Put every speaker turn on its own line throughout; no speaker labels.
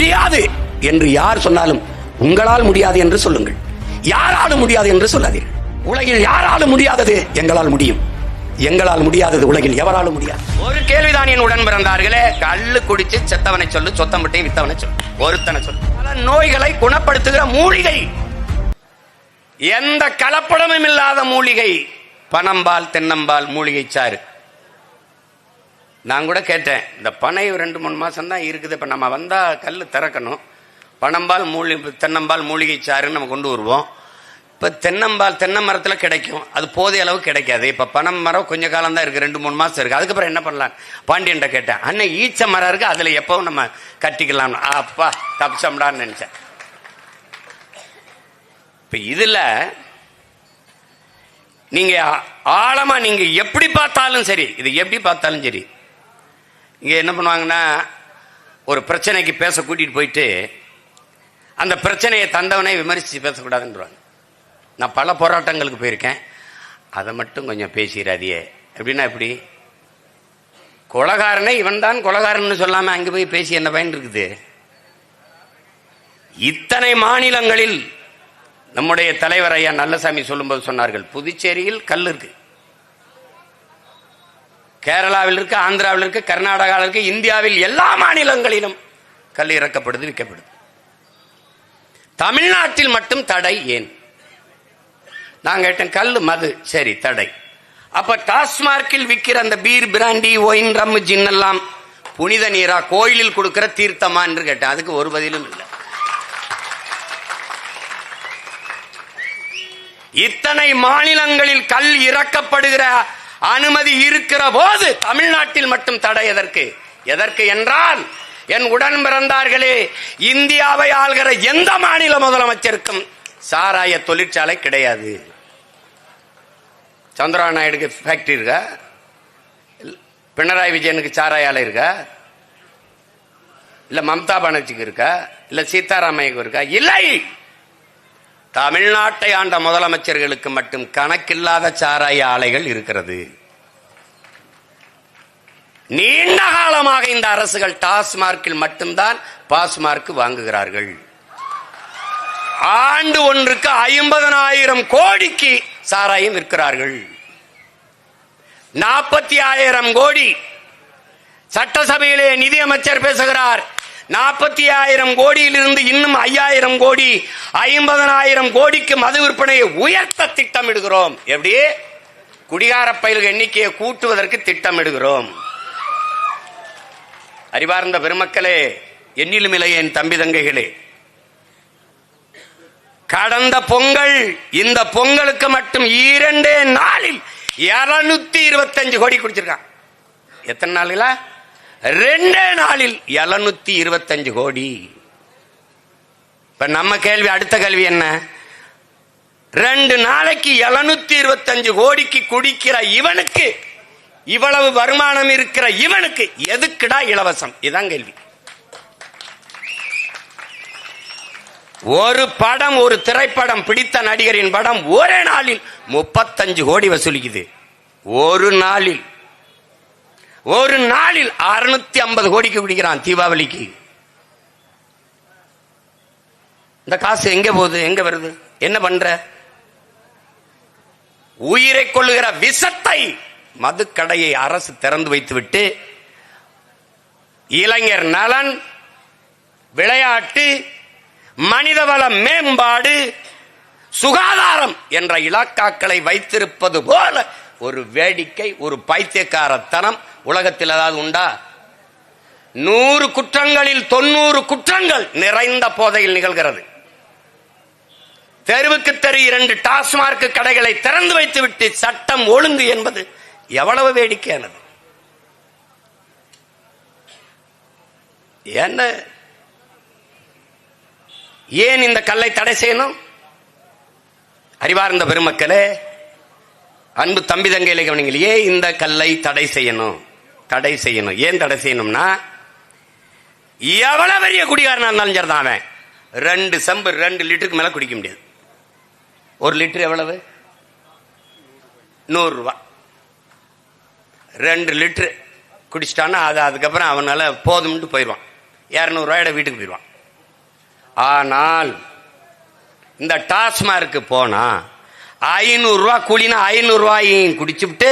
முடியாது என்று யார் சொன்னாலும் உங்களால் முடியாது என்று சொல்லுங்கள். யாராலும் முடியாது என்று சொல்லாதீர்கள். உலகில் யாராலும் முடியாதது எங்களால் முடியும். எங்களால் முடியாதது உலகில் எவராலும் முடியாது. ஒரு கேள்விதான் என் உடன் பிறந்தார்களே. கள்ளு குடிச்சு செத்தவனை சொல்லு சொத்தம் விட்டே வித்தவனை சொல்லு ஒருத்தனை சொல்லு. பல நோய்களை குணப்படுத்துகிற மூலிகை. எந்த கலப்படமும் இல்லாத மூலிகை. பனம்பால் தென்னம்பால் மூலிகை சாறு. நான் கூட கேட்டேன் இந்த பனை ரெண்டு மூணு மாதம் தான் இருக்குது இப்போ நம்ம வந்தால் கல் திறக்கணும். பனம்பால் மூலி தென்னம்பால் மூலிகை சாறுன்னு நம்ம கொண்டு வருவோம். இப்போ தென்னம்பால் தென்னை மரத்தில் கிடைக்கும். அது போதிய அளவு கிடைக்காது. இப்போ பனம் மரம் கொஞ்ச காலம் தான் இருக்குது ரெண்டு மூணு மாதம் இருக்குது அதுக்கப்புறம் என்ன பண்ணலாம்? பாண்டியன்ட்ட கேட்டேன். அண்ணன் ஈச்ச மரம் இருக்குது அதில் எப்போவும் நம்ம கட்டிக்கலாம்னு அப்பா தப்பிச்சோம்டான்னு நினச்சேன். இப்போ இதில் நீங்கள் ஆழமாக நீங்கள் எப்படி பார்த்தாலும் சரி இது எப்படி பார்த்தாலும் சரி இங்கே என்ன பண்ணுவாங்கன்னா ஒரு பிரச்சனைக்கு பேச கூட்டிகிட்டு போயிட்டு அந்த பிரச்சனையை தந்தவனை விமர்சித்து பேசக்கூடாதுன்றாங்க நான் பல போராட்டங்களுக்கு போயிருக்கேன். அதை மட்டும் கொஞ்சம் பேசிடாதியே எப்படின்னா எப்படி? கொலகாரனே இவன் தான் கொலகாரன் சொல்லாமல் அங்கே போய் பேசி என்ன பயன் இருக்குது? இத்தனை மாநிலங்களில் நம்முடைய தலைவர் ஐயா நல்லசாமி சொல்லும்போது சொன்னார்கள் புதுச்சேரியில் கல் இருக்குது கேரளாவில் இருக்கு ஆந்திராவில் இருக்கு கர்நாடகாவில் இருக்கு இந்தியாவில் எல்லா மாநிலங்களிலும் கல் இறக்கப்படுது விற்கப்படுது. தமிழ்நாட்டில் மட்டும் தடை ஏன்? நான் கேட்டேன் கல் மது சரி தடை. அப்ப டாஸ்மார்க்கில் விற்கிற அந்த beer brandy wine rum gin எல்லாம் புனித நீரா கோயிலில் கொடுக்கிற தீர்த்தமா என்று கேட்டேன். அதுக்கு ஒரு பதிலும் இல்லை. இத்தனை மாநிலங்களில் கல் இறக்கப்படுகிற அனுமதி இருக்கிற போது தமிழ்நாட்டில் மட்டும் தடை எதற்கு? எதற்கு என்றால் என் உடன் பிறந்தார்களே இந்தியாவை ஆள்கிற எந்த மாநில முதலமைச்சருக்கும் சாராய தொழிற்சாலை கிடையாது. சந்திரா நாயுடுக்கு ஃபேக்டரி இருக்கா? பினராயி விஜயனுக்கு சாராய ஆலை இருக்கா? இல்ல மம்தா பானர்ஜிக்கு இருக்கா? இல்ல சீதாராமையாக்கு இருக்கா? இல்லை! தமிழ்நாட்டை ஆண்ட முதலமைச்சர்களுக்கு மட்டும் கணக்கில்லாத சாராய ஆலைகள் இருக்கிறது. நீண்ட காலமாக இந்த அரசுகள் டாஸ்மார்க்கில் மட்டும்தான் பாஸ்மார்க் வாங்குகிறார்கள். ஆண்டு ஒன்றுக்கு ஐம்பதனாயிரம் கோடிக்கு சாராயம் விற்கிறார்கள். நாற்பத்தி ஆயிரம் கோடி. சட்டசபையிலே நிதியமைச்சர் பேசுகிறார். நாற்பத்தி ஆயிரம் கோடியிலிருந்து இன்னும் ஐயாயிரம் கோடி ஐம்பதனாயிரம் கோடிக்கு மது விற்பனையை உயர்த்த திட்டமிடுகிறோம். எப்படி? குடிகார பயில்கள் எண்ணிக்கையை கூட்டுவதற்கு திட்டமிடுகிறோம். அறிவார்ந்த பெருமக்களே எண்ணிலும் இல்லை என் தம்பி தங்கைகளே. கடந்த பொங்கல் இந்த பொங்கலுக்கு மட்டும் இரண்டே நாளில் இருநூத்தி இருபத்தஞ்சு கோடி குடிச்சிருக்கான். எத்தனை நாளில்? ரெண்டே நாளில் எழுநூத்தி இருபத்தஞ்சு கோடி. இப்ப நம்ம கேள்வி அடுத்த கேள்வி என்ன? ரெண்டு நாளைக்கு எழுநூத்தி இருபத்தஞ்சு கோடிக்கு குடிக்கிற இவனுக்கு இவ்வளவு வருமானம் இருக்கிற இவனுக்கு எதுக்குடா இலவசம்? இதான் கேள்வி. ஒரு படம் ஒரு திரைப்படம் பிடித்த நடிகரின் படம் ஒரே நாளில் முப்பத்தஞ்சு கோடி வசூலிக்குது. ஒரு நாளில். ஒரு நாளில் அறுநூத்தி ஐம்பது கோடிக்கு பிடிக்கிறான் தீபாவளிக்கு. இந்த காசு எங்க போகுது? எங்க வருது? என்ன பண்ற? உயிரை கொள்ளுகிற விஷத்தை மதுக்கடையை அரசு திறந்து வைத்துவிட்டு இளைஞர் நலன் விளையாட்டு மனிதவள மேம்பாடு சுகாதாரம் என்ற இலாக்காக்களை வைத்திருப்பது போல ஒரு வேடிக்கை ஒரு பைத்தியக்காரத்தனம் உலகத்தில் ஏதாவது உண்டா? நூறு குற்றங்களில் தொண்ணூறு குற்றங்கள் நிறைந்த போதையில் நிகழ்கிறது. தெருவுக்கு தெரு இரண்டு டாஸ்மார்க் கடைகளை திறந்து வைத்துவிட்டு சட்டம் ஒழுங்கு என்பது எவ்வளவு வேடிக்கையானது? என்ன? ஏன் இந்த கல்லை தடை செய்யணும்? அறிவார்ந்த பெருமக்களே அன்பு தம்பி தங்கையில கவனிங்களே. இந்த கல்லை தடை செய்யணும்? தடை செய்யணும். ஏன் தடை செய்யணும்னா எவ்வளவு பெரிய குடிகாரனா இருந்தாலும் சரிதான் அவன். ரெண்டு செம்பு ரெண்டு லிட்டருக்கு மேல குடிக்க முடியாது. ஒரு லிட்டர் எவ்வளவு? நூறு ரூபாய். ரெண்டு லிட்டரு குடிச்சிட்டான்னா அது அதுக்கப்புறம் அவனால் போதும்ட்டு போயிடுவான். இரநூறுவாயோட வீட்டுக்கு போயிடுவான். ஆனால் இந்த டாஸ்மார்க்கு போனால் ஐநூறுரூவா கூலினா ஐநூறுரூவாயும் குடிச்சுவிட்டு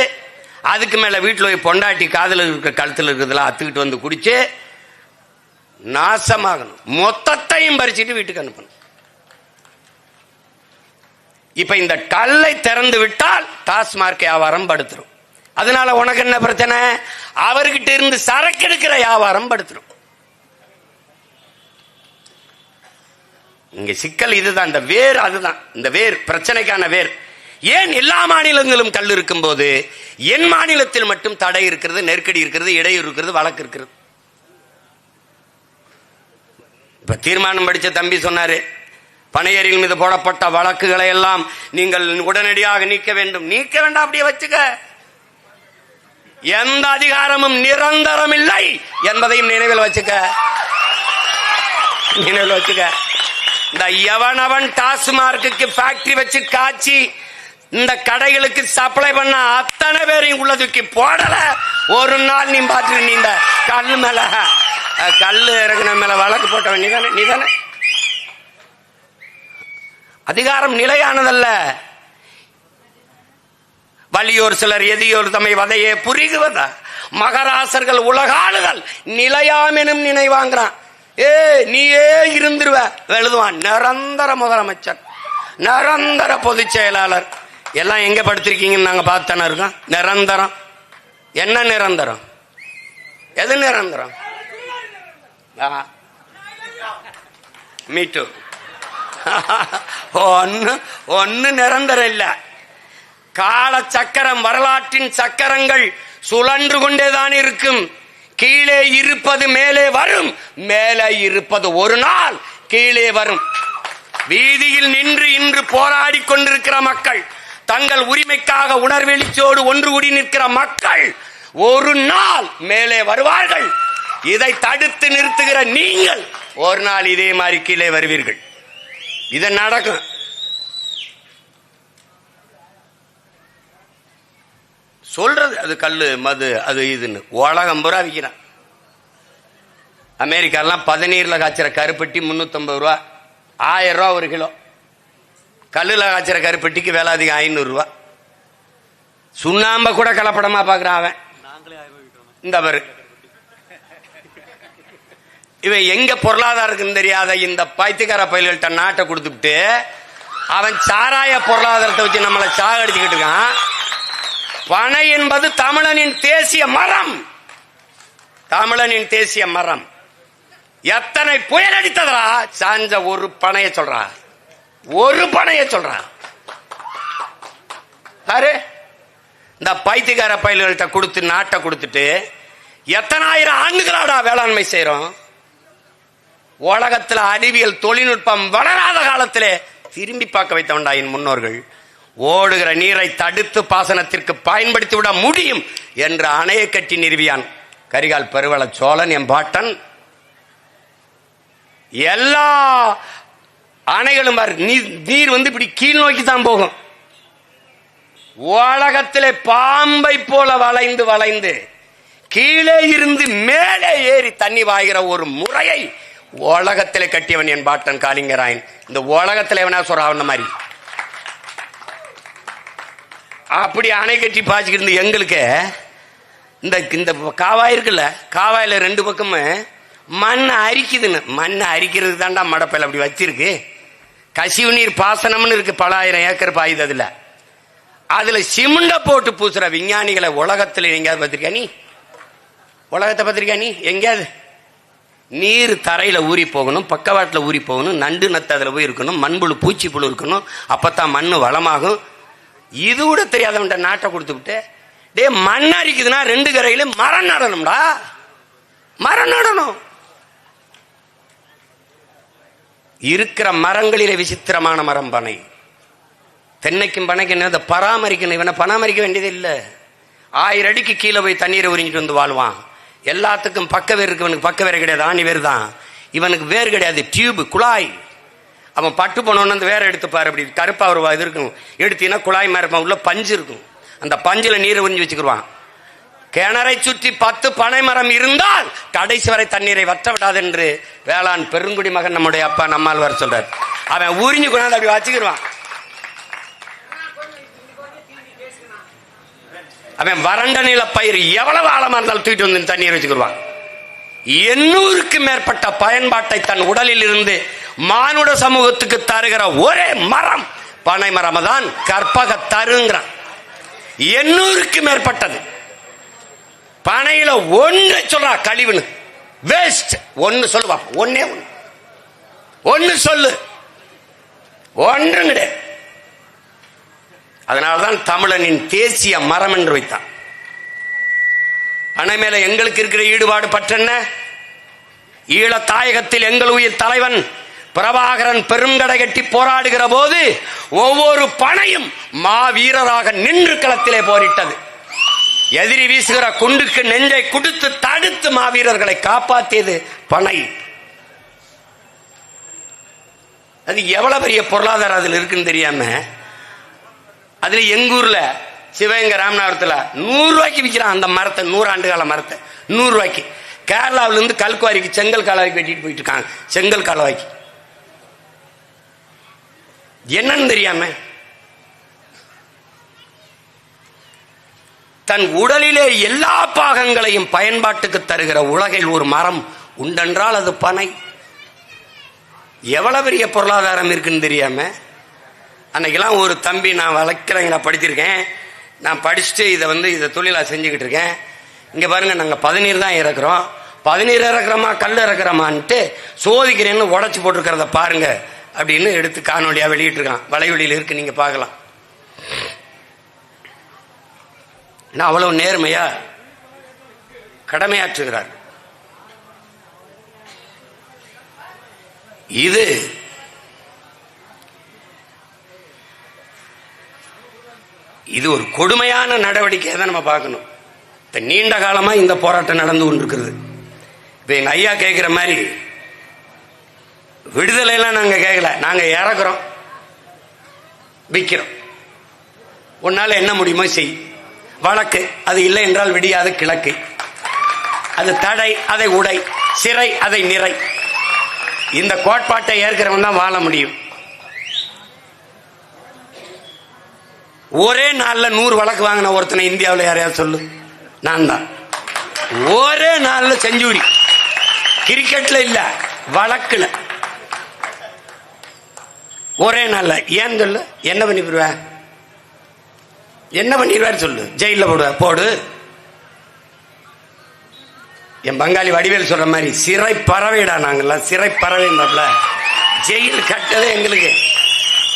அதுக்கு மேலே வீட்டில் போய் பொண்டாட்டி காதில் இருக்கிற கழுத்தில் இருக்கிறதுலாம் அத்துக்கிட்டு வந்து குடிச்சு நாசமாகணும். மொத்தத்தையும் பறிச்சுட்டு வீட்டுக்கு அனுப்பணும். இப்போ இந்த கல்லை திறந்து விட்டால் டாஸ்மார்க் வியாபாரம் படுத்துரும். அதனால உனக்கு என்ன பிரச்சனை? அவர்கிட்ட இருந்து சரக்கு எடுக்கிற வியாபாரம் படுத்துடும் இங்க சிக்கல் இதுதான். இந்த வேர் அதுதான். இந்த வேர் பிரச்சனைக்கான வேர். ஏன் எல்லா மாநிலங்களும் கல் இருக்கும் போது என் மாநிலத்தில் மட்டும் தடை இருக்கிறது நெருக்கடி இருக்கிறது இடையூறு இருக்கிறது வழக்கு இருக்கிறது? இப்ப தீர்மானம் படிச்ச தம்பி சொன்னாரு பனையரின் மீது போடப்பட்ட வழக்குகளை எல்லாம் நீங்கள் உடனடியாக நீக்க வேண்டும். நீக்க வேண்டாம் அப்படியே வச்சுக்க. எந்த அதிகாரமும் நிரந்தரம் இல்லை என்பதையும் நினைவில் வச்சுக்க. நினைவில் வச்சுக்க. இந்த எவனவன் டாஸ்மார்க்கு ஃபேக்டரி வச்சு காய்ச்சி இந்த கடைகளுக்கு சப்ளை பண்ண அத்தனை பேரையும் உள்ள தூக்கி போடல. ஒரு நாள் நீ பார்த்து நீ இந்த கல் மேல கல் இறங்கின மேல வழக்கு போட்டவன் நீதானே நீதானே? அதிகாரம் நிலையானதல்ல. வலியோர் சிலர் எதியோர் தம்மை வதையே புரிகுவதா மகராசர்கள் உலகாளுதல் நிலையாமெனும் நினைவாங்கிறான். ஏ நீயே இருந்துருவ எழுதுவான் நிரந்தர முதலமைச்சர் நிரந்தர பொதுச் செயலாளர். எல்லாம் எங்க படுத்திருக்கீங்கன்னு நாங்க பார்த்தானே இருக்கோம். நிரந்தரம். என்ன நிரந்தரம்? எது நிரந்தரம்? மீட்டு. ஒன்னு ஒன்னு நிரந்தரம் இல்லை. கால சக்கரம் வரலாற்றின் சக்கரங்கள் சுழன்று கொண்டேதான் இருக்கும். கீழே இருப்பது மேலே வரும். மேலே இருப்பது ஒரு நாள் கீழே வரும். வீதியில் நின்று இன்று போராடி கொண்டிருக்கிற மக்கள் தங்கள் உரிமைக்காக உணர்வெளிச்சோடு ஒன்று கூடி நிற்கிற மக்கள் ஒரு நாள் மேலே வருவார்கள். இதை தடுத்து நிறுத்துகிற நீங்கள் ஒரு நாள் இதே மாதிரி கீழே வருவீர்கள். இது நடக்கும். சொல்றது அது கல் மது அது இதுன்னு. உலகம் பூரா விற்கிறான் அமெரிக்காலாம் பதநீர்ல காய்ச்சற கருப்பட்டி முன்னூத்தம்பது ரூபா. ஆயிரம் ரூபா ஒரு கிலோ. கல்லுல காய்ச்சற கருப்பட்டிக்கு விலை அதிகம் ஐநூறு ரூபா. சுண்ணாம்ப கூட கலப்படமா பாக்குறான் அவன். இந்த பாரு. இவன் எங்க பொருளாதாரம் இருக்குன்னு தெரியாத இந்த பைத்தியக்கார பயில்கள்ட்ட நாட்டை கொடுத்துட்டு அவன் சாராய பொருளாதாரத்தை வச்சு நம்மளை சாகடிச்சுக்கிட்டு இருக்கான். பனை என்பது தமிழனின் தேசிய மரம். தமிழனின் தேசிய மரம். எத்தனை புயல் அடித்ததா சாஞ்ச ஒரு பனைய சொல்றா. ஒரு பனைய சொல்றா. பாரு. இந்த பைத்தியக்கார பயில்கள்ட்ட கொடுத்து நாட்டை கொடுத்துட்டு எத்தனாயிரம் ஆண்டுகளாடா வேளாண்மை செய்யறோம் உலகத்தில் அறிவியல் தொழில்நுட்பம் வளராத காலத்திலே திரும்பி பார்க்க வைத்தவன்டா என் முன்னோர்கள். ஓடுகிற நீரை தடுத்து பாசனத்திற்கு பயன்படுத்தி விட முடியும் என்ற அணையை கட்டி நிறுவியான். கரிகால் பெருவள சோழன் என் பாட்டன். எல்லா அணைகளும் நீர் நீர் வந்து இப்படி கீழ் நோக்கி தான் போகும். உலகத்திலே பாம்பை போல வளைந்து வளைந்து கீழே இருந்து மேலே ஏறி தண்ணி வாய்கிற ஒரு முறையை உலகத்திலே கட்டியவன் என் பாட்டன் காளிங்கராயன். இந்த உலகத்தில் எவனா சொல்றான் மாதிரி. அப்படி அணை கட்டி பாய்ச்சிக்கிட்டு இருந்த எங்களுக்கு இந்த இந்த காவாய் இருக்குல்ல காவாயில் ரெண்டு பக்கமும் மண் அரிக்குதுன்னு. மண் அரிக்கிறதுக்கு தாண்டா மடப்பையில் அப்படி வச்சிருக்கு. கசிவு நீர் பாசனம்னு இருக்கு பல ஆயிரம் ஏக்கர் பாயுது அதில். அதில் சிமெண்டை போட்டு பூசுற விஞ்ஞானிகளை உலகத்தில் எங்கேயாவது பார்த்திருக்கியா நீ? உலகத்தை பார்த்துருக்கா நீ? எங்கேயாவது? நீர் தரையில் ஊறி போகணும் பக்கவாட்டில் ஊறி போகணும் நண்டு நத்து அதில் போய் இருக்கணும் மண்புழு பூச்சி புழு இருக்கணும் அப்பதான் மண் வளமாகும். இது கூட தெரியாதவன்ட்ட நாட்டை கொடுத்துக்கிட்டு டே மண் அரிக்குதுன்னா ரெண்டு கரையில மரம் நடணும்டா. மரம் நடணும். இருக்கிற மரங்களில விசித்திரமான மரம் பனை. தென்னைக்கும் பனைக்கு என்ன பராமரிக்கணும். இவனை பராமரிக்க வேண்டியது இல்லை. ஆயிரம் அடிக்கு கீழே போய் தண்ணீரை உறிஞ்சிட்டு வந்து வாழ்வான். எல்லாத்துக்கும் பக்க வேர் இருக்கு இவனுக்கு பக்க வேறு கிடையாது. ஆணி வேர் தான் இவனுக்கு வேர் கிடையாது. டியூப் குழாய். அவன் பட்டு போனோன்னு அந்த வேற எடுத்துப்பாரு அப்படி கருப்பா ஒரு இது இருக்கும். எடுத்தீங்கன்னா குழாய் மாதிரி இருப்பான் உள்ள பஞ்சு இருக்கும். அந்த பஞ்சில் நீரை உறிஞ்சி வச்சுக்கிடுவான் கிணறை சுற்றி பத்து பனை மரம் இருந்தால் கடைசி வரை தண்ணீரை வற்ற விடாது என்று வேளாண் பெருங்குடி மகன் நம்முடைய அப்பா நம்மால் வர சொல்றார். அவன் உறிஞ்சு கொண்டாந்து அப்படி வச்சுக்கிடுவான் அவன் வறண்ட நில பயிர் எவ்வளவு ஆழமா இருந்தாலும் தூக்கிட்டு வந்து தண்ணீர் வச்சுக்கிடுவான் எண்ணூறுக்கு மேற்பட்ட பயன்பாட்டை தன் உடலில் இருந்து மானுட சமூகத்துக்கு தருகிற ஒரே மரம் பனை மரம் தான் கற்பக தருங்கிறான் எண்ணூறுக்கு மேற்பட்டது. பனையில ஒன்று சொல்றா கழிவுன்னு. வேஸ்ட் ஒன்னு சொல்லுவா. ஒன்னே ஒண்ணு. ஒன்னு சொல்லு. ஒன்று கிடையாது அதனால்தான் தமிழனின் தேசிய மரம் என்று வைத்தான். அணை மேல எங்களுக்கு இருக்கிற ஈடுபாடு பற்றென்ன? ஈழ தாயகத்தில் எங்கள் உயிர் தலைவன் பிரபாகரன் பெருங்கடை கட்டி போராடுகிற போது ஒவ்வொரு பனையும் மாவீரராக நின்று களத்திலே போரிட்டது. எதிரி வீசுகிற குண்டுக்கு நெஞ்சை குடுத்து தடுத்து மாவீரர்களை காப்பாற்றியது பனை. அது எவ்வளவு பெரிய பொருளாதாரம் அதில் இருக்குன்னு தெரியாம அதுல எங்கூர்ல சிவகங்கை ராமநாதபுரத்தில் நூறு ரூபாய்க்கு விற்கிறான் அந்த மரத்தை நூறு ஆண்டு கால மரத்தை. நூறு ரூபாய்க்கு கேரளாவில இருந்து கல்குவாரிக்கு செங்கல் காலவாய்க்கு வெட்டிட்டு போயிட்டு இருக்காங்க. செங்கல் காலவாய்க்கு. என்னன்னு தெரியாம தன் உடலிலே எல்லா பாகங்களையும் பயன்பாட்டுக்கு தருகிற உலகில் ஒரு மரம் உண்டென்றால் அது பனை. எவ்வளவு பெரிய பொருளாதாரம் இருக்குன்னு தெரியாம அன்னைக்கெல்லாம் ஒரு தம்பி நான் வளர்க்கிறேங்க நான் படிச்சிருக்கேன். நான் படிச்சுட்டு இதை வந்து இதை தொழிலாக செஞ்சுக்கிட்டு இருக்கேன். இங்கே பாருங்க நாங்கள் பதினீர் தான் இறக்குறோம். பதினீர் இறக்குறோமா கல் இறக்குறோமான்ட்டு சோதிக்கிறேன்னு உடச்சி போட்டிருக்கிறத பாருங்க அப்படின்னு எடுத்து காணொலியாக வெளியிட்டிருக்கான். வலைவெளியில் இருக்கு நீங்கள் பார்க்கலாம். நான் அவ்வளவு நேர்மையா கடமையாற்றுகிறார். இது இது ஒரு கொடுமையான நடவடிக்கையை தான் நம்ம பார்க்கணும். இப்போ நீண்ட காலமா இந்த போராட்டம் நடந்து கொண்டிருக்கிறது. இப்போ எங்கள் ஐயா கேட்குற மாதிரி விடுதலையெல்லாம் நாங்கள் கேட்கல நாங்கள் இறக்குறோம். விற்கிறோம் உன்னால் என்ன முடியுமோ செய். வழக்கு. அது இல்லை என்றால் விடியாத கிழக்கு. அது தடை அதை உடை. சிறை அதை நிறை. இந்த கோட்பாட்டை ஏற்கிறவன் தான் வாழ முடியும். ஒரே நாளில் நூறு வழக்கு வாங்கின ஒருத்தனை இந்தியாவில் யாரையாவது சொல்லு. நான் தான். ஒரே நாளில் செஞ்சுரி. கிரிக்கெட்டில் இல்லை வழக்கில். ஒரே நாளில். ஏன் சொல்லு? என்ன பண்ணிவிடுவேன் என்ன பண்ணிடுவார் சொல்லு? ஜெயிலில் போடுவ? போடு. என் பங்காளி வடிவேல் சொல்ற மாதிரி சிறை பறவைடா நாங்கெல்லாம். சிறை பறவைன்றப்பல ஜெயில் கட்டதே எங்களுக்கு.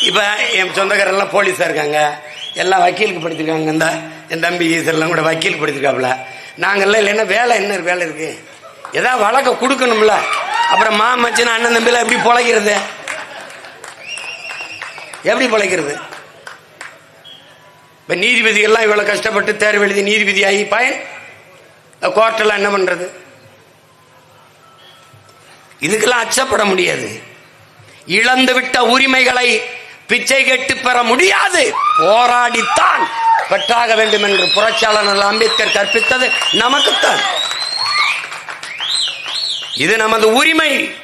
இப்ப என் சொந்தக்காரெல்லாம் போலீஸா இருக்காங்க. எல்லாம் வக்கீலுக்கு படிச்சிருக்காங்க இந்த. என் தம்பி ஈஸ்வரெலாம் கூட வக்கீலுக்கு படிச்சிருக்காப்புல. நாங்கெல்லாம் இல்லைன்னா வேலை என்ன வேலை இருக்கு. ஏதாவது வழக்கை கொடுக்கணும்ல. அப்புறம் மாமச்சின் அண்ணன் தம்பில எப்படி பொழைக்கிறது? எப்படி பொழைக்கிறது? இப்போ நீதிபதிகள்லாம் இவ்வளோ கஷ்டப்பட்டு தேர்வு எழுதி நீதிபதி ஆகி பயன் கோர்ட்டெல்லாம் என்ன பண்ணுறது இதுக்கெல்லாம் அச்சப்பட முடியாது. இழந்து விட்ட உரிமைகளை பிச்சை கெட்டு பெற முடியாது. போராடித்தான். பெற்றாக வேண்டும் என்று புரட்சியாளர் அம்பேத்கர் கற்பித்தது நமக்குத்தான். இது நமது உரிமை.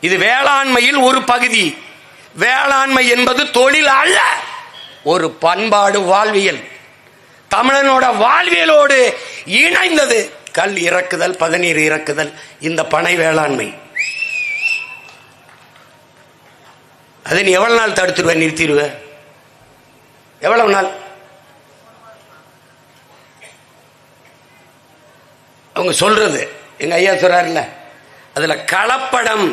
இது வேளாண்மையில் ஒரு பகுதி. வேளாண்மை என்பது தொழில் அல்ல. ஒரு பண்பாடு வாழ்வியல். தமிழனோட வாழ்வியலோடு இணைந்தது. கல் இறக்குதல் பதநீர் இறக்குதல் இந்த பனை வேளாண்மை. அதை நீ எவ்வளவு நாள் தடுத்துருவ நிறுத்திடுவ எவ்வளவு நாள்? அவங்க சொல்றது எங்க ஐயா சொல்றாருல்ல அதுல கலப்படம்.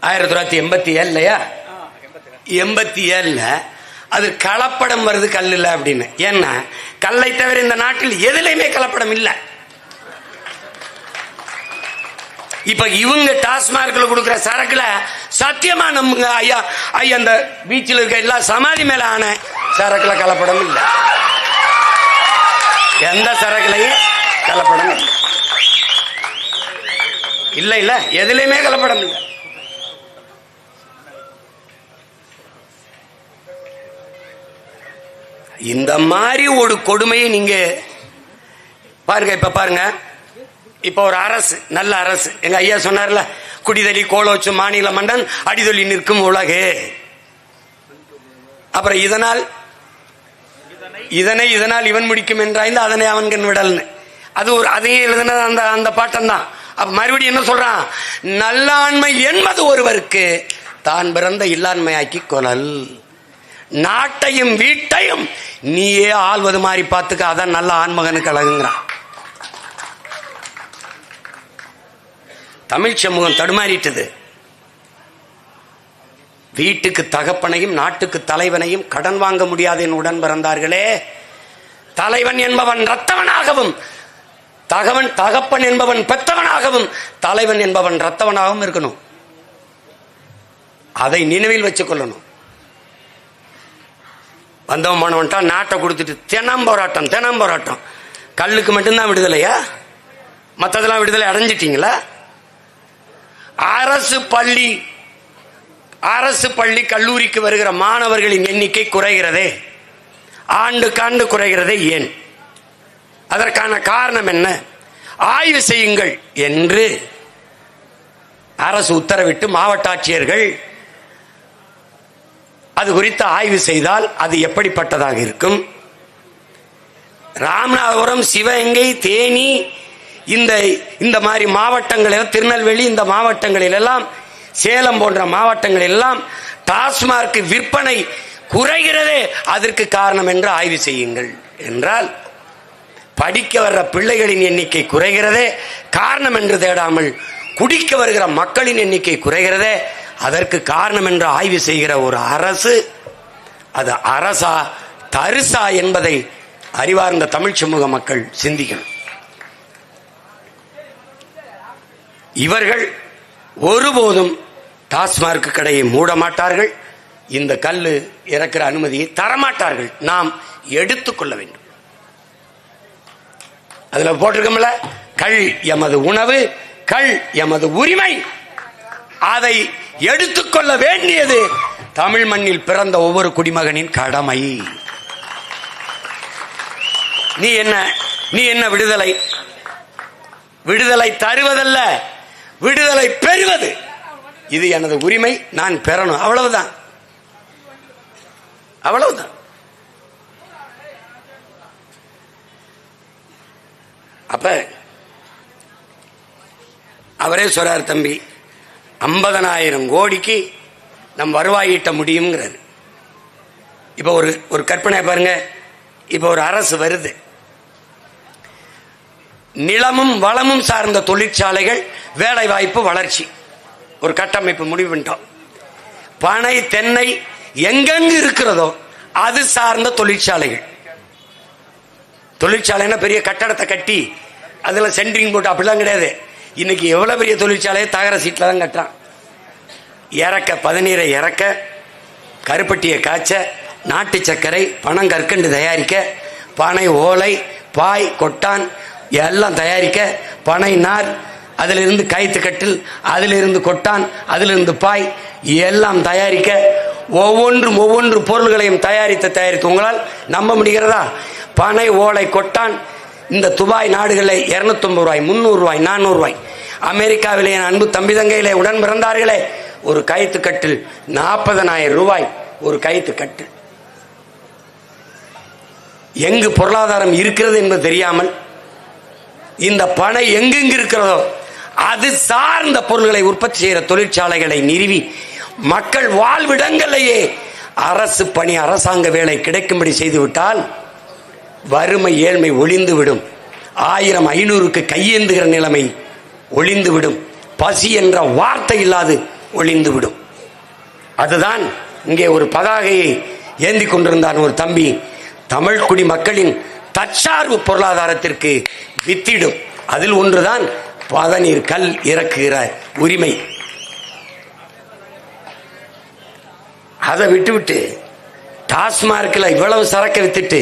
ஆயிரத்தி தொள்ளாயிரத்தி எண்பத்தி ஏழுலையா எண்பத்தி ஏழுல அது கலப்படம் வருது கல்லுல அப்படின்னு. ஏன்னா கல்லை தவிர இந்த நாட்டில் எதுலையுமே கலப்படம் இல்லை. இப்ப இவங்க டாஸ்மார்க்ல கொடுக்குற சரக்குல சத்தியமா நம்புங்க ஐயா. ஐயா அந்த பீச்சில் இருக்க எல்லா சமாதி மேல ஆன சரக்குல கலப்படம் இல்லை. எந்த சரக்குலையும் கலப்படம் இல்லை. இல்ல இல்ல. எதுலையுமே கலப்படம் இல்லை. இந்த மாதிரி ஒரு கொடுமையை நீங்க பாருங்க இப்ப பாருங்க. இப்ப ஒரு அரசு நல்ல அரசு. எங்க ஐயா சொன்னார்ல குடிதலி கோலோச்சு மாநில மன்னன் அடிதொலி நிற்கும் உலகு. அப்புறம் இதனால் இதனை இதனால் இவன் முடிக்கும் என்றாய்ந்து அதனை அவன் கண் விடல்னு. அது ஒரு அதையே எழுதுனது அந்த அந்த பாட்டம் தான் அப்ப மறுபடியும் என்ன சொல்றான்? நல்லாண்மை என்பது ஒருவருக்கு தான் பிறந்த இல்லாண்மையாக்கி கொலல் நாட்டையும் வீட்டையும் நீயே ஆள்வது மாதிரி பார்த்துக்க அதான் நல்ல ஆண்மகனுக்கு அழகுங்கிறான். தமிழ் சமூகம் தடுமாறிட்டது. வீட்டுக்கு தகப்பனையும் நாட்டுக்கு தலைவனையும் கடன் வாங்க முடியாது என் உடன் பிறந்தார்களே தலைவன் என்பவன் ரத்தவனாகவும் தகவன் தகப்பன் என்பவன் பெத்தவனாகவும் தலைவன் என்பவன் ரத்தவனாகவும் இருக்கணும். அதை நினைவில் வச்சுக் கொள்ளணும். வந்தவன் போனவன்ட்டா நாட்டை கொடுத்துட்டு தினம் போராட்டம் தினம் போராட்டம். கல்லுக்கு மட்டும்தான் விடுதலையா? மற்றதெல்லாம் விடுதலை அடைஞ்சிட்டீங்களா? அரசு பள்ளி அரசு பள்ளி கல்லூரிக்கு வருகிற மாணவர்களின் எண்ணிக்கை குறைகிறதே. ஆண்டுக்காண்டு குறைகிறதே ஏன்? அதற்கான காரணம் என்ன? ஆய்வு செய்யுங்கள் என்று அரசு உத்தரவிட்டு மாவட்ட ஆட்சியர்கள் அது குறித்து ஆய்வு செய்தால் அது எப்படிப்பட்டதாக இருக்கும்? ராமநாதபுரம் சிவகங்கை தேனி இந்த இந்த மாதிரி மாவட்டங்களில் திருநெல்வேலி இந்த மாவட்டங்களில் எல்லாம் சேலம் போன்ற மாவட்டங்களில் எல்லாம் டாஸ்மார்க் விற்பனை குறைகிறதே அதற்கு காரணம் என்று ஆய்வு செய்யுங்கள் என்றால் படிக்க வர்ற பிள்ளைகளின் எண்ணிக்கை குறைகிறதே காரணம் என்று தேடாமல் குடிக்க வருகிற மக்களின் எண்ணிக்கை குறைகிறதே அதற்கு காரணம் என்று ஆய்வு செய்கிற ஒரு அரசு அது அரசா தரிசா என்பதை அறிவார்ந்த தமிழ் சமூக மக்கள் சிந்திக்கணும். இவர்கள் ஒருபோதும் டாஸ்மார்க் கடையை மூட மாட்டார்கள் இந்த கல்லு இறக்கிற அனுமதியை தரமாட்டார்கள். நாம் எடுத்துக்கொள்ள வேண்டும். அதுல போட்டிருக்கோம்ல கல் எமது உணவு கல் எமது உரிமை. அதை எடுத்துக்கொள்ள வேண்டியது தமிழ் மண்ணில் பிறந்த ஒவ்வொரு குடிமகனின் கடமை. நீ என்ன நீ என்ன விடுதலை? விடுதலை தருவதல்ல. விடுதலை பெறுவது. இது எனது உரிமை நான் பெறணும். அவ்வளவுதான். அவ்வளவுதான். அப்ப அவரே சொல்றார் தம்பி ஐம்பதனாயிரம் கோடிக்கு நம் வருவாய் ஈட்ட முடியுங்கிறார் இப்ப ஒரு ஒரு கற்பனை பாருங்க. இப்ப ஒரு அரசு வருது. நிலமும் வளமும் சார்ந்த தொழிற்சாலைகள் வேலை வாய்ப்பு வளர்ச்சி. ஒரு கட்டமைப்பு முடிவு பண்ணிட்டோம். பனை தென்னை எங்கெங்கு இருக்கிறதோ அது சார்ந்த தொழிற்சாலைகள். தொழிற்சாலைன்னா பெரிய கட்டடத்தை கட்டி அதில் சென்ட்ரிங் போட்டு அப்படிலாம் கிடையாது. இன்னைக்கு எவ்வளோ பெரிய தொழிற்சாலையை தகர சீட்டில் தான் கட்டுறான். இறக்க பதநீரை இறக்க கருப்பட்டியை காய்ச்ச நாட்டு சர்க்கரை பணம் கற்கண்டு தயாரிக்க பனை ஓலை பாய் கொட்டான் எல்லாம் தயாரிக்க பனை நார் அதிலிருந்து கயிற்றுக்கட்டில் அதிலிருந்து கொட்டான் அதிலிருந்து பாய் எல்லாம் தயாரிக்க ஒவ்வொன்றும் ஒவ்வொன்று பொருள்களையும் தயாரித்து தயாரித்து. உங்களால் நம்ப முடிகிறதா? பனை ஓலை கொட்டான். இந்த துபாய் நாடுகளில் இரநூத்தொம்பது ரூபாய் முந்நூறு ரூபாய் நானூறு ரூபாய். அமெரிக்காவிலே என் அன்பு தம்பி தங்கையிலே உடன் பிறந்தார்களே ஒரு கயிற்று கட்டில் நாற்பதனாயிரம் ரூபாய் ஒரு கயிற்று கட்டில் எங்கு பொருளாதாரம் இருக்கிறது என்பது தெரியாமல் இந்த பணம் எங்கெங்கு இருக்கிறதோ அது சார்ந்த பொருள்களை உற்பத்தி செய்கிற தொழிற்சாலைகளை நிறுவி மக்கள் வாழ்விடங்களையே அரசு பணி அரசாங்க வேலை கிடைக்கும்படி செய்துவிட்டால் வறுமை ஏழ்மை ஒளிந்துவிடும் ஆயிரம் ஐநூறுக்கு கையேந்துகிற நிலைமை ஒளிந்துவிடும் பசி என்ற வார்த்தை இல்லாது ஒளிந்துவிடும் அதுதான் இங்கே ஒரு பதாகையை ஏந்தி கொண்டிருந்தான் ஒரு தம்பி. தமிழ் குடி மக்களின் தற்சார்பு பொருளாதாரத்திற்கு வித்திடும். அதில் ஒன்றுதான் பதநீர் கல் இறக்குகிற உரிமை. அதை விட்டுவிட்டு டாஸ்மார்க்கில் இவ்வளவு சரக்கு வித்துட்டு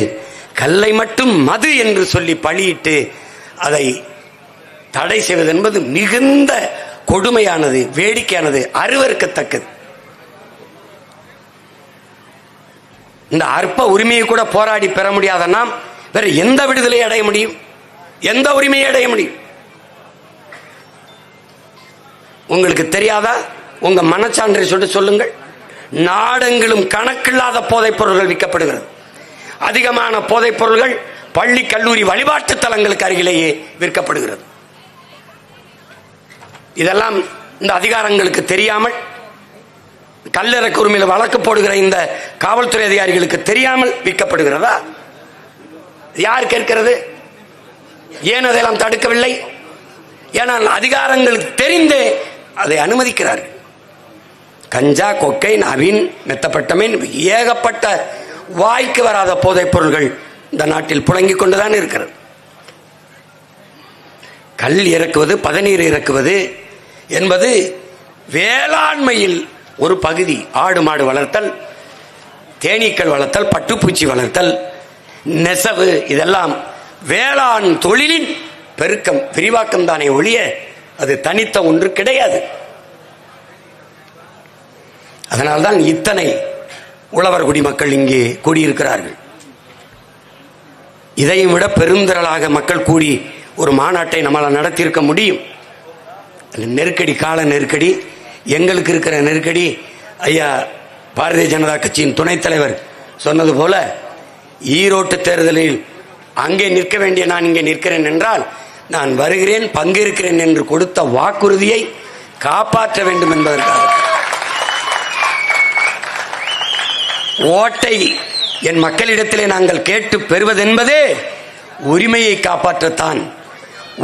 கல்லை மட்டும் மது என்று சொல்லி பழியிட்டு அதை தடை செய்வது என்பது மிகுந்த கொடுமையானது வேடிக்கையானது அருவறுக்கத்தக்கது இந்த அற்ப உரிமையை கூட போராடி பெற முடியாத நாம் வேற எந்த விடுதலை அடைய முடியும்? எந்த உரிமையை அடைய முடியும். உங்களுக்கு தெரியாதா? உங்க மனச்சான்றை சொல்லிட்டு சொல்லுங்கள். நாடெங்கிலும் கணக்கில்லாத போதைப் பொருள்கள் விற்கப்படுகிறது. அதிகமான போதைப் பொருள்கள் பள்ளி கல்லூரி வழிபாட்டு தலங்களுக்கு அருகிலேயே விற்கப்படுகிறது. இதெல்லாம் இந்த அதிகாரங்களுக்கு தெரியாமல் கல்லறக்கு உரிமையில் வழக்கு போடுகிற இந்த காவல்துறை அதிகாரிகளுக்கு தெரியாமல் விற்கப்படுகிறதா? யார் கேட்கிறது? ஏன் அதையெல்லாம் தடுக்கவில்லை? ஏனால் அதிகாரங்களுக்கு தெரிந்தே அதை அனுமதிக்கிறார்கள் கஞ்சா கொக்கை நவீன் மெத்தப்பட்டமீன் ஏகப்பட்ட வாய்க்கு வராத போதைப் பொருள்கள் இந்த நாட்டில் புழங்கிக் கொண்டுதான் இருக்கிறது. கல் இறக்குவது பதநீர் இறக்குவது என்பது வேளாண்மையில் ஒரு பகுதி. ஆடு மாடு வளர்த்தல் தேனீக்கள் வளர்த்தல் பட்டுப்பூச்சி வளர்த்தல் நெசவு இதெல்லாம் வேளாண் தொழிலின் பெருக்கம் விரிவாக்கம் தானே ஒழிய அது தனித்த ஒன்று கிடையாது. அதனால்தான் இத்தனை உழவர் குடிமக்கள் இங்கே கூடியிருக்கிறார்கள். இதையும் விட பெருந்திரளாக மக்கள் கூடி ஒரு மாநாட்டை நம்மளால் நடத்தியிருக்க முடியும். அந்த நெருக்கடி கால நெருக்கடி எங்களுக்கு இருக்கிற நெருக்கடி ஐயா பாரதிய ஜனதா கட்சியின் துணைத் தலைவர் சொன்னது போல ஈரோட்டு தேர்தலில் அங்கே நிற்க வேண்டிய நான் இங்கே நிற்கிறேன் என்றால் நான் வருகிறேன் பங்கேற்கிறேன் என்று கொடுத்த வாக்குறுதியை காப்பாற்ற வேண்டும் என்பதற்காக. ஓட்டை என் மக்களிடத்திலே நாங்கள் கேட்டு பெறுவதென்பதே உரிமையை காப்பாற்றத்தான்.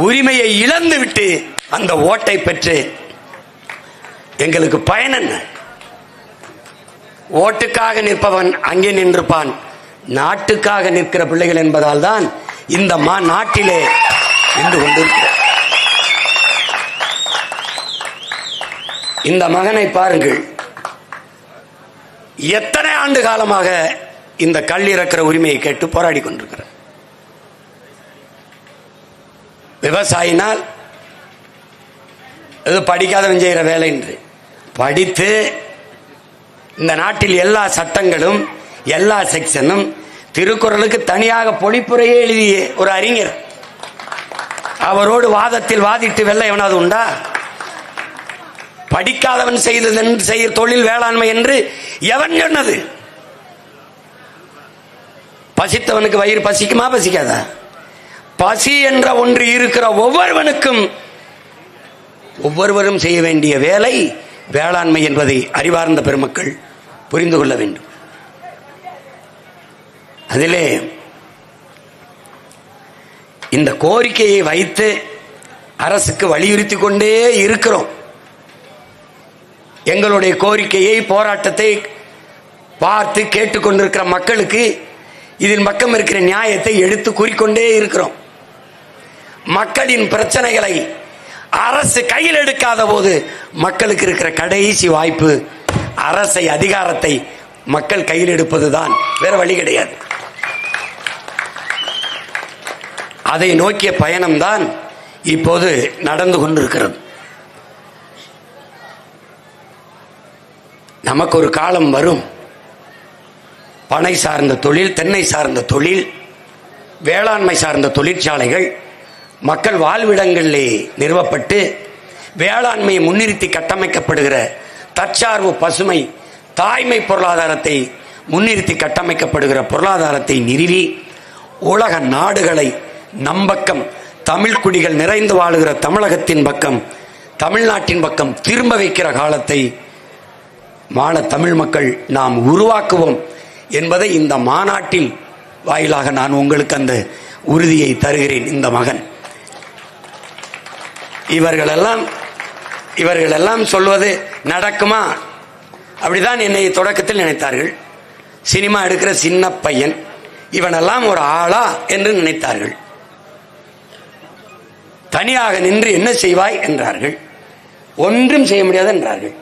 உரிமையை இழந்து விட்டு அந்த ஓட்டை பெற்று எங்களுக்கு பயன் என்ன ஓட்டுக்காக நிற்பவன் அங்கே நின்றிருப்பான் நாட்டுக்காக நிற்கிற பிள்ளைகள் என்பதால் தான் இந்த மா நாட்டிலே நின்று கொண்டிருக்கிறோம். இந்த மகனை பாருங்கள். எத்தனை ஆண்டு காலமாக இந்த கல் இறக்கிற உரிமையை கேட்டு போராடி கொண்டிருக்கிறார். விவசாயினால் இது படிக்காதவன் செய்கிற வேலை என்று. படித்து இந்த நாட்டில் எல்லா சட்டங்களும் எல்லா செக்ஷனும் திருக்குறளுக்கு தனியாக பொழிப்புரையே எழுதிய ஒரு அறிஞர். அவரோடு வாதத்தில் வாதிட்டு வெல்ல எவனாவது உண்டா? படிக்காதவன் செய்தது செய்ய தொழில் வேளாண்மை என்று எவன் சொன்னது? பசித்தவனுக்கு வயிறு பசிக்குமா பசிக்காதா? பசி என்ற ஒன்று இருக்கிற ஒவ்வொருவனுக்கும் ஒவ்வொருவரும் செய்ய வேண்டிய வேலை வேளாண்மை என்பதை அறிவார்ந்த பெருமக்கள் புரிந்து கொள்ள வேண்டும். அதிலே இந்த கோரிக்கையை வைத்து அரசுக்கு வலியுறுத்தி கொண்டே இருக்கிறோம். எங்களுடைய கோரிக்கையை போராட்டத்தை பார்த்து கேட்டுக்கொண்டிருக்கிற மக்களுக்கு இதில் பக்கம் இருக்கிற நியாயத்தை எடுத்து கூறிக்கொண்டே இருக்கிறோம். மக்களின் பிரச்சனைகளை அரசு கையில் எடுக்காத போது மக்களுக்கு இருக்கிற கடைசி வாய்ப்பு அரசை அதிகாரத்தை மக்கள் கையில் எடுப்பதுதான். வேற வழி கிடையாது. அதை நோக்கிய பயணம்தான் இப்போது நடந்து கொண்டிருக்கிறது. நமக்கு ஒரு காலம் வரும். பனை சார்ந்த தொழில் தென்னை சார்ந்த தொழில் வேளாண்மை சார்ந்த தொழிற்சாலைகள் மக்கள் வாழ்விடங்களிலே நிறுவப்பட்டு வேளாண்மையை முன்னிறுத்தி கட்டமைக்கப்படுகிற தற்சார்பு பசுமை தாய்மை பொருளாதாரத்தை முன்னிறுத்தி கட்டமைக்கப்படுகிற பொருளாதாரத்தை நிறுவி உலக நாடுகளை நம்பக்கம் தமிழ் குடிகள் நிறைந்து வாழுகிற தமிழகத்தின் பக்கம் தமிழ்நாட்டின் பக்கம் திரும்ப வைக்கிற காலத்தை மாண தமிழ் மக்கள் நாம் உருவாக்குவோம் என்பதை இந்த மாநாட்டில் வாயிலாக நான் உங்களுக்கு அந்த உறுதியை தருகிறேன். இந்த மகன். இவர்களெல்லாம் இவர்களெல்லாம் சொல்வது நடக்குமா? அப்படிதான் என்னை தொடக்கத்தில் நினைத்தார்கள். சினிமா எடுக்கிற சின்ன பையன் இவனெல்லாம் ஒரு ஆளா என்று நினைத்தார்கள். தனியாக நின்று என்ன செய்வாய் என்றார்கள். ஒன்றும் செய்ய முடியாது என்றார்கள்.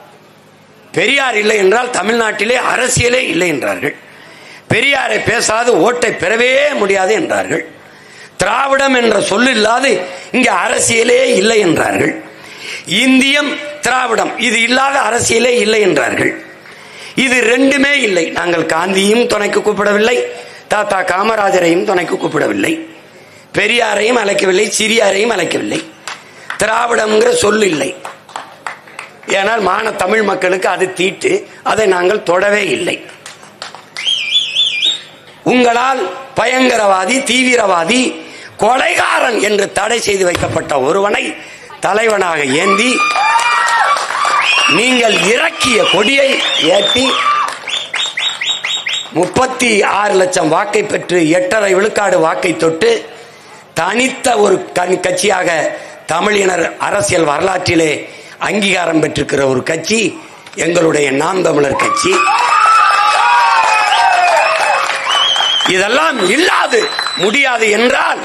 பெரியார் இல்லை என்றால் தமிழ்நாட்டிலே அரசியலே இல்லை என்றார்கள். பெரியாரை பேசாது ஓட்டை பெறவே முடியாது என்றார்கள். திராவிடம் என்ற சொல் இல்லாது இங்கே அரசியலே இல்லை என்றார்கள். இந்தியம் திராவிடம் இது இல்லாத அரசியலே இல்லை என்றார்கள். இது ரெண்டுமே இல்லை. நாங்கள் காந்தியும் துணைக்கு கூப்பிடவில்லை தாத்தா காமராஜரையும் துணைக்கு கூப்பிடவில்லை. பெரியாரையும் அழைக்கவில்லை சிறியாரையும் அழைக்கவில்லை. திராவிடம்ங்கிற சொல் இல்லை. ஏனால் மான தமிழ் மக்களுக்கு அது தீட்டு அதை நாங்கள் தொடவே இல்லை. உங்களால் பயங்கரவாதி தீவிரவாதி கொலைகாரன் என்று தடை செய்து வைக்கப்பட்ட ஒருவனை தலைவனாக ஏந்தி நீங்கள் இறக்கிய கொடியை ஏற்றி முப்பத்தி ஆறு லட்சம் வாக்கை பெற்று எட்டரை விழுக்காடு வாக்கை தொட்டு தனித்த ஒரு கண் கட்சியாக தமிழினர் அரசியல் வரலாற்றிலே அங்கீகாரம் பெற்றிருக்கிற ஒரு கட்சி எங்களுடைய நாம் தமிழர் கட்சி. இதெல்லாம் இல்லாது முடியாது என்றால்